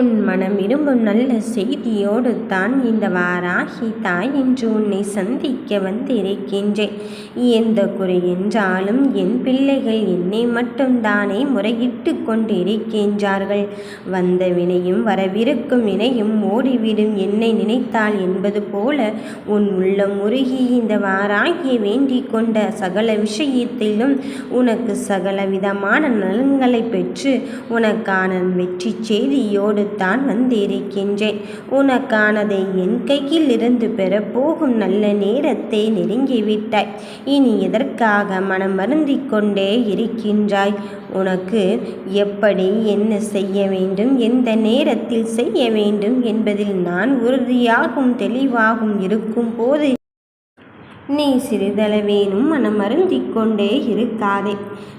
உன் மனம் விரும்பும் நல்ல செய்தியோடு தான் இந்த வாராகி தாய் இன்று உன்னை சந்திக்க வந்திருக்கின்றேன். எந்த குறை என்றாலும் என் பிள்ளைகள் என்னை மட்டும்தானே முறையிட்டு கொண்டிருக்கின்றார்கள். வந்த வினையும் வரவிருக்கும் வினையும் ஓடிவிடும் என்னை நினைத்தாள் என்பது போல உன் உள்ளம் உருகி இந்த வாராகியை வேண்டிக் கொண்ட சகல விஷயத்திலும் உனக்கு சகல விதமான நலன்களை பெற்று உனக்கான வெற்றி செய்தியோடு தான் வந்திருக்கின்றேன். உனக்கானதை என் கையில் இருந்து பெறப்போகும் நல்ல நேரத்தை நெருங்கிவிட்டாய். இனி எதற்காக மனம் வருந்தி கொண்டே இருக்கின்றாய்? உனக்கு எப்படி என்ன செய்ய வேண்டும்? எந்த நேரத்தில் செய்ய வேண்டும் என்பதில் நான் உறுதியாகவும் தெளிவாகவும் இருக்கும் போது நீ சிறிதளவேனும் மனம் அருந்திக் கொண்டே இருக்காதே.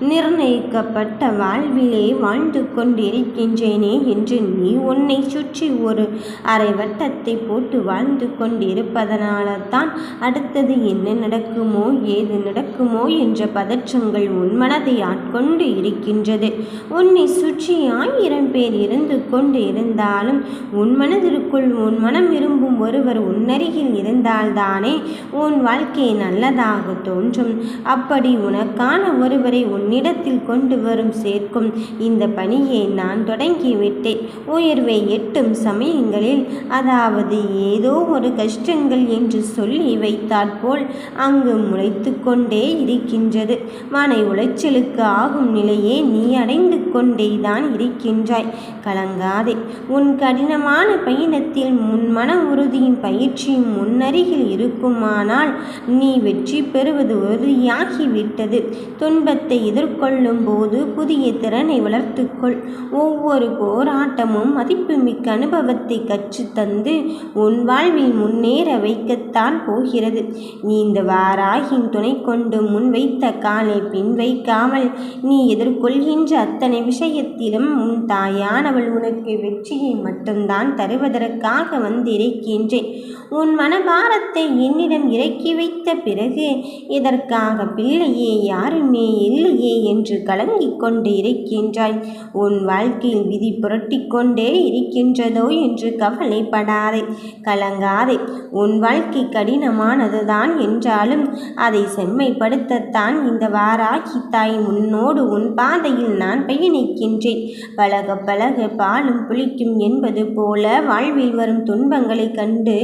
நிர்ணயிக்கப்பட்ட வாழ்விலே வாழ்ந்து கொண்டிருக்கின்றேனே என்று நீ உன்னை சுற்றி ஒரு அரை வட்டத்தை போட்டு வாழ்ந்து கொண்டிருப்பதனால தான் அடுத்தது என்ன நடக்குமோ ஏது நடக்குமோ என்ற பதற்றங்கள் உன் மனதை ஆட்கொண்டு இருக்கின்றது. உன்னை சுற்றி ஆயிரம் பேர் இருந்து கொண்டு இருந்தாலும் உன் மனதிற்குள் உன் மனம் விரும்பும் ஒருவர் உன்னருகில் இருந்தால்தானே உன் வாழ்க்கை நல்லதாக தோன்றும் அப்படி உனக்கான ஒருவரை உன்னிடத்தில் கொண்டு வரும் சேர்க்கும். இந்த பணியை நான் தொடங்கிவிட்டேன். உயர்வை எட்டும் சமயங்களில் அதாவது ஏதோ ஒரு கஷ்டங்கள் என்று சொல்லி வைத்தாற்போல் அங்கு முளைத்து கொண்டே இருக்கின்றது. மனை உளைச்சலுக்கு ஆகும் நிலையே நீ அடைந்து கொண்டே தான் இருக்கின்றாய். கலங்காதே. உன் கடினமான பயணத்தில் முன் மன உறுதியும் பயிற்சியும் முன்னருகில் இருக்குமானால் நீ வெற்றி பெறுவது உறுதியாகிவிட்டது. துன்பத்தை எதிர்கொள்ளும் போது புதிய திறனை வளர்த்துக்கொள். ஒவ்வொரு போராட்டமும் மதிப்புமிக்க அனுபவத்தை கற்றுத்தந்து உன் வாழ்வில் முன்னேற வைக்கத்தான் போகிறது. நீ இந்த வாராகின் துணை கொண்டு முன் வைத்த காலை பின் வைக்காமல் நீ எதிர்கொள்கின்ற அத்தனை விஷயத்திலும் உன் தாயானவள் உனக்கு வெற்றியை மட்டும்தான் தருவதற்காக வந்திருக்கின்றேன். உன் மனபாரத்தை என்னிடம் இறக்கி வை முடித்த பிறகு இதற்காக பிள்ளையே யாருமே இல்லையே என்று கலங்கிக் கொண்டு இருக்கின்றாய். உன் வாழ்க்கையில் விதி புரட்டி கொண்டே இருக்கின்றதோ என்று கவலைப்படாதே கலங்காதே. உன் வாழ்க்கை கடினமானதுதான் என்றாலும் அதை செம்மைப்படுத்தத்தான் இந்த வாராகி தாய் உன்னோடு உன் பாதையில் நான் பயணிக்கின்றேன். பழக பழக பாலும் புளிக்கும் என்பது போல வாழ்வில் வரும் துன்பங்களை கண்டு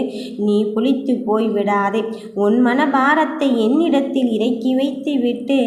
நீ புளித்து போய்விடாதே. உன் மனபாரத்தை என்னிடத்தில் இறக்கி வைத்து விட்டு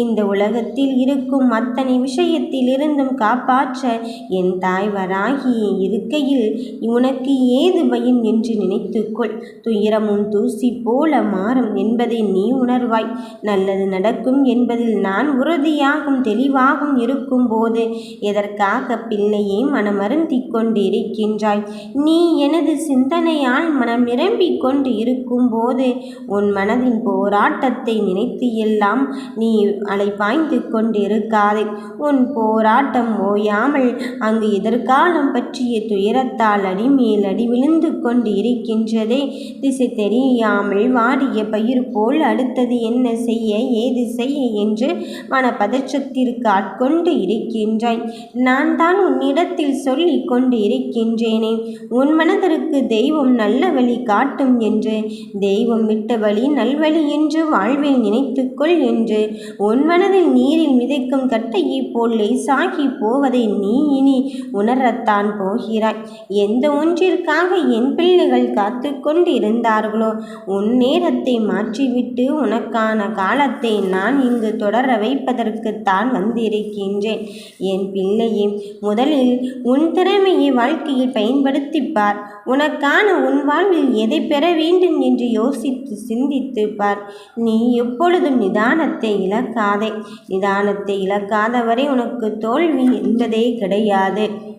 இந்த உலகத்தில் இருக்கும் அத்தனை விஷயத்திலிருந்தும் காப்பாற்ற என் தாய் வராகியே இருக்கையில் உனக்கு ஏது பயம் என்று நினைத்துக்கொள். துயரமும் தூசி போல மாறும் என்பதை நீ உணர்வாய். நல்லது நடக்கும் என்பதில் நான் உறுதியாகும் தெளிவாகும் இருக்கும் போது எதற்காக பிள்ளையை மனமருந்திக் கொண்டு இருக்கின்றாய் நீ எனது சிந்தனையால் மனம் நிரம்பிக் கொண்டு இருக்கும் போது உன் மனதின் போராட்டத்தை நினைத்து எல்லாம் நீ அலைப்பாய்ந்து கொண்டிருக்காதே. உன் போராட்டம் ஓயாமல் அங்கு எதிர்காலம் பற்றிய துயரத்தால் அடி அடி விழுந்து கொண்டு இருக்கின்றதே திசை தெரியாமல் வாடிய பயிர் போல் அடுத்தது என்ன செய்ய ஏது செய்ய என்று மனப்பதற்றத்திற்கு ஆட்கொண்டு இருக்கின்றாய். நான் தான் உன்னிடத்தில் சொல்லிக் கொண்டு இருக்கின்றேனே உன் மனதிற்கு தெய்வம் நல்ல வழி காட்டும் என்று தெய்வம் விட்ட வழி நல்வழி என்று வாழ்வில் நினைத்துக்கொள் என்று உன் மனதில் நீரில் மிதைக்கும் கட்டையைப் போல் லேசாகி போவதை நீ இனி உணரத்தான் போகிறாய். எந்த ஒன்றிற்காக என் பிள்ளைகள் காத்து கொண்டு இருந்தார்களோ உன் நேரத்தை மாற்றிவிட்டு உனக்கான காலத்தை நான் இங்கு தொடர வைப்பதற்குத்தான் வந்திருக்கின்றேன். என் பிள்ளையே முதலில் உன் திறமையை வாழ்க்கையில் பயன்படுத்திப்பார் உனக்கான உன் வாழ்வில் எதை பெற வேண்டும் என்று யோசித்து சிந்தித்து பார். நீ எப்பொழுதும் நிதானத்தை இழக்காதே. நிதானத்தை இழக்காதவரை உனக்கு தோல்வி என்பதே கிடையாது.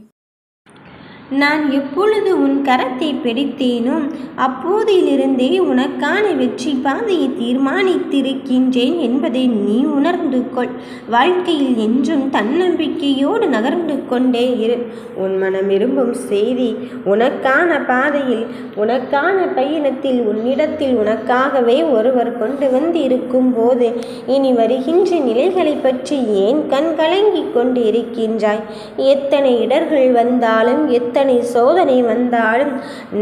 நான் எப்பொழுது உன் கரத்தை பிடித்தேனோ அப்போதிலிருந்தே உனக்கான வெற்றி பாதையை தீர்மானித்திருக்கின்றேன் என்பதை நீ உணர்ந்து கொள். வாழ்க்கையில் என்றும் தன்னம்பிக்கையோடு நகர்ந்து கொண்டே இரு. உன் மனம் விரும்பும் செய்தி உனக்கான பாதையில் உனக்கான பயணத்தில் உன்னிடத்தில் உனக்காகவே ஒருவர் கொண்டு வந்து இருக்கும் போது இனி வருகின்ற நிலைகளை பற்றி ஏன் கண்கலங்கிக் கொண்டு இருக்கின்றாய் எத்தனை இடர்கள் வந்தாலும் எத்தனை எத்தனை சோதனை வந்தாலும்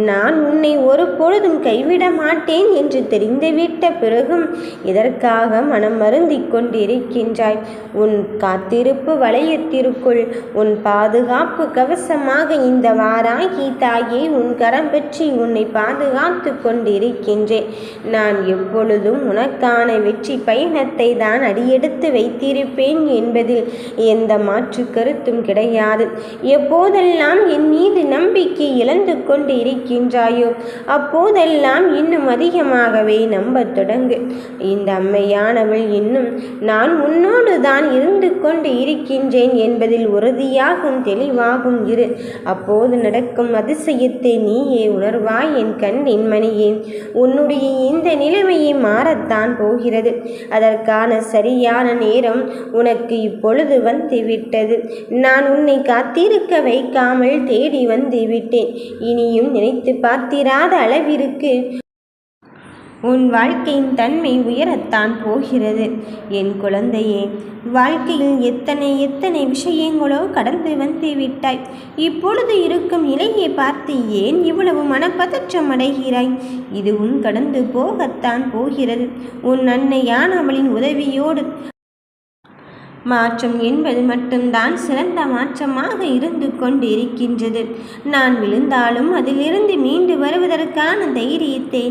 நான் உன்னை ஒரு பொழுதும் கைவிட மாட்டேன் என்று தெரிந்துவிட்ட பிறகும் இதற்காக மனம் வருந்திக் கொண்டிருக்கின்றாய். உன் காத்திருப்பு வளையத்திற்குள் உன் பாதுகாப்பு கவசமாக இந்த வாராகி தாயை உன் கரம் பற்றி உன்னை பாதுகாத்து கொண்டிருக்கின்றேன். நான் எப்பொழுதும் உனக்கான வெற்றி பயணத்தை தான் அடியெடுத்து வைத்திருப்பேன் என்பதில் எந்த மாற்று கருத்தும் கிடையாது. எப்போதெல்லாம் என் மீது நம்பிக்கை இழந்து கொண்டு இருக்கின்றாயோ அப்போதெல்லாம் இன்னும் அதிகமாகவே நம்பத் தொடங்கு. இந்த அம்மையானவள் இன்னும் நான் உன்னோடு தான் இருந்து கொண்டு இருக்கின்றேன் என்பதில் உறுதியாகும் தெளிவாகும் இரு. அப்போது நடக்கும் அதிசயத்தை நீயே உணர்வாய் என் கண்ணின் மணியே. உன்னுடைய இந்த நிலைமையை மாறத்தான் போகிறது. அதற்கான சரியான நேரம் உனக்கு இப்பொழுது வந்துவிட்டது. நான் உன்னை காத்திருக்க வைக்காமல் தேடி வந்து விட்டேன். இனியும் நினைத்து பார்த்திராத அளவிற்கு உன் வாழ்க்கையின் தன்மை உயரத்தான் போகிறது. என் குழந்தையே வாழ்க்கையில் எத்தனை எத்தனை விஷயங்களோ கடந்து வந்து விட்டாய். இப்பொழுது இருக்கும் நிலையை பார்த்து ஏன் இவ்வளவு மனப்பதற்றம் அடைகிறாய்? இதுவும் கடந்து போகத்தான் போகிறது. உன் அன்னையான் அவளின் உதவியோடு மாற்றம் என்பது மட்டும்தான் சிறந்த மாற்றமாக இருந்து கொண்டு இருக்கின்றது நான் விழுந்தாலும் அதிலிருந்து மீண்டு வருவதற்கான தைரியத்தை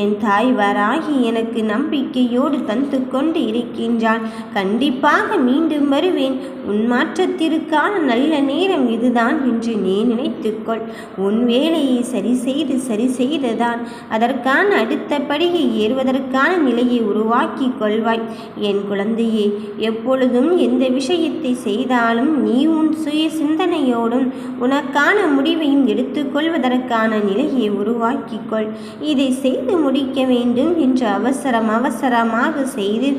என் தாய் வராகி எனக்கு நம்பிக்கையோடு தந்து கொண்டு இருக்கின்றான் கண்டிப்பாக மீண்டும் வருவேன். உன் மாற்றத்திற்கான நல்ல நேரம் இதுதான் என்று நீ நினைத்துக்கொள். உன் வேலையை சரி செய்து சரி செய்துதான் அதற்கான அடுத்த படியை ஏறுவதற்கான நிலையை உருவாக்கி கொள்வாய். என் குழந்தையே எப்பொழுதும் எந்த விஷயத்தை செய்தாலும் நீ உன் சுய சிந்தனையோடும் உனக்கான முடிவையும் எடுத்துக்கொள்வதற்கான நிலையை உருவாக்கிக்கொள் இதை செய்து முடிக்க வேண்டும் என்று அவசரம் அவசரமாக செய்து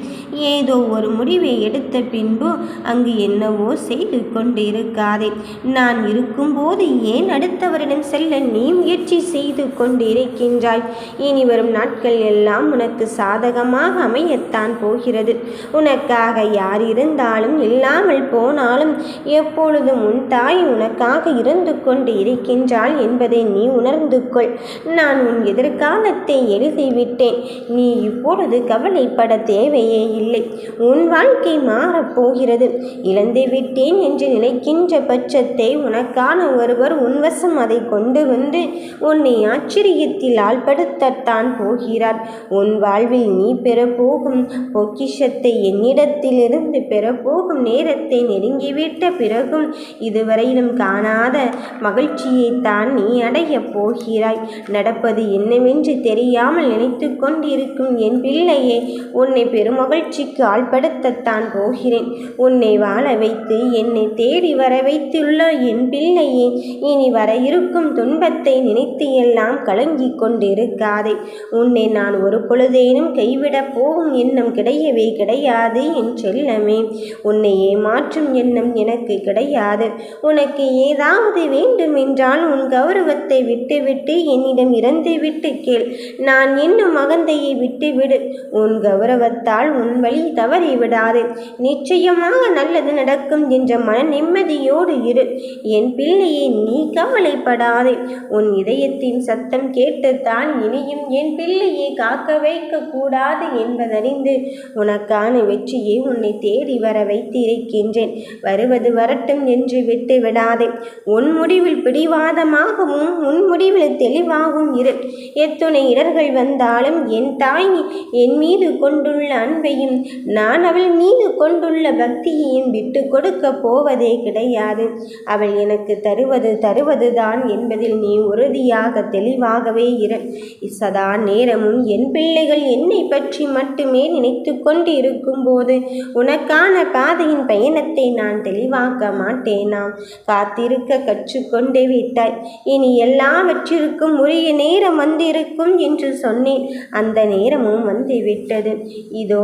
ஏதோ ஒரு முடிவை எடுத்த பின்பு அங்கு என்னவோ செய்து கொண்டு இருக்காதே நான் இருக்கும்போது ஏன் அடுத்தவரிடம் செல்ல நீ முயற்சி செய்து கொண்டு இருக்கின்றாய் இனி வரும் நாட்கள் எல்லாம் உனக்கு சாதகமாக அமையத்தான் போகிறது. உனக்காக யார் இருந்தால் இருந்தாலும் இல்லாமல் போனாலும் எப்பொழுதும் உன் தாய் உனக்காக இருந்து கொண்டு இருக்கின்றாள் என்பதை நீ உணர்ந்து கொள். நான் உன் எதிர்காலத்தை எழுதிவிட்டேன் நீ இப்பொழுது கவலைப்பட தேவையே இல்லை. உன் வாழ்க்கை மாறப்போகிறது இழந்து விட்டேன் என்று நினைக்கின்ற பட்சத்தை உனக்கான ஒருவர் உன்வசம் அதை கொண்டு வந்து உன்னை ஆச்சரியத்தில் ஆள்படுத்தத்தான் போகிறார். உன் வாழ்வில் நீ பெறப்போகும் பொக்கிஷத்தை என்னிடத்திலிருந்து பெற போகும் நேரத்தை நெருங்கிவிட்ட பிறகும் இதுவரையிலும் காணாத மகிழ்ச்சியைத்தான் நீ அடையப் போகிறாய். நடப்பது என்னவென்று தெரியாமல் நினைத்து கொண்டிருக்கும் என் பிள்ளையே உன்னை பெருமகிழ்ச்சிக்கு ஆள்படுத்தத்தான் போகிறேன். உன்னை வாழ வைத்து என்னை தேடி வர வைத்துள்ள என் பிள்ளையே இனி வர இருக்கும் துன்பத்தை நினைத்து எல்லாம் கலங்கிக் கொண்டிருக்காதே. உன்னை நான் ஒரு பொழுதேனும் கைவிடப் போகும் எண்ணம் கிடையவே கிடையாது என் செல்லமே. உன்னை ஏமாற்றும் எண்ணம் எனக்கு கிடையாது. உனக்கு ஏதாவது வேண்டும் என்றால் உன் கௌரவத்தை விட்டுவிட்டு என்னிடம் இறந்து விட்டு கேள். நான் என்னும் மகந்தையை விட்டுவிடு. உன் கௌரவத்தால் உன் வழி தவறி விடாது. நிச்சயமாக நல்லது நடக்கும் என்ற மன நிம்மதியோடு இரு. என் பிள்ளையை நீ கவலைப்படாதே. உன் இதயத்தின் சத்தம் கேட்டுத்தான் இனியும் என் பிள்ளையை காக்க வைக்க கூடாது என்பதறிந்து உனக்கான வெற்றியை உன்னை தேடி வர வைத்திருக்கின்றேன் வருவது வரட்டும் என்று விட்டு விடாதே. உன் முடிவில் பிடிவாதமாகவும் உன் முடிவில் தெளிவாகவும் இரு. எத்துணை இடர்கள் வந்தாலும் என் தாய் என் மீது கொண்டுள்ள அன்பையும் நான் அவள் மீது கொண்டுள்ள பக்தியையும் விட்டு கொடுக்க போவதே கிடையாது. அவள் எனக்கு தருவது தருவதுதான் என்பதில் நீ உறுதியாக தெளிவாகவே இரு. சதா நேரமும் என் பிள்ளைகள் என்னை பற்றி மட்டுமே நினைத்து கொண்டு இருக்கும்போது உனக்கான பாதையின் பயணத்தை நான் தெளிவாக்க மாட்டேனாம் காத்திருக்க கற்றுக்கொண்டே விட்டாய். இனி எல்லாவற்றிற்கும் உரிய நேரம் வந்திருக்கும் என்று சொன்னேன். அந்த நேரமும் வந்துவிட்டது. இதோ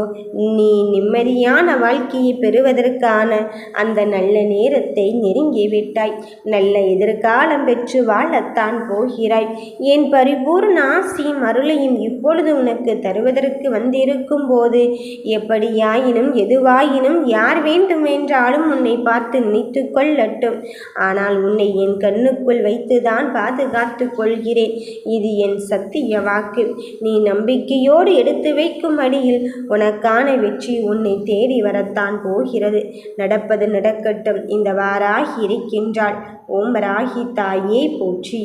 நீ நிம்மதியான வாழ்க்கையை பெறுவதற்கான அந்த நல்ல நேரத்தை நெருங்கிவிட்டாய் நல்ல எதிர்காலம் பெற்று வாழத்தான் போகிறாய். என் பரிபூர்ண ஆசியும் அருளையும் இப்பொழுது உனக்கு தருவதற்கு வந்திருக்கும் போது எப்படியாயினும் எதுவாயினும் யார் வேண்டுமென்றாலும் உன்னை பார்த்து நினைத்து கொள்ளட்டும் ஆனால் உன்னை என் கண்ணுக்குள் வைத்துதான் பாதுகாத்து கொள்கிறேன். இது என் சத்திய வாக்கு. நீ நம்பிக்கையோடு எடுத்து வைக்கும் அடியில் உனக்கான வெற்றி உன்னை தேடி வரத்தான் போகிறது. நடப்பது நடக்கட்டும். இந்த வாராகி இருக்கின்றாள். ஓம் ராகி தாயே போற்றி.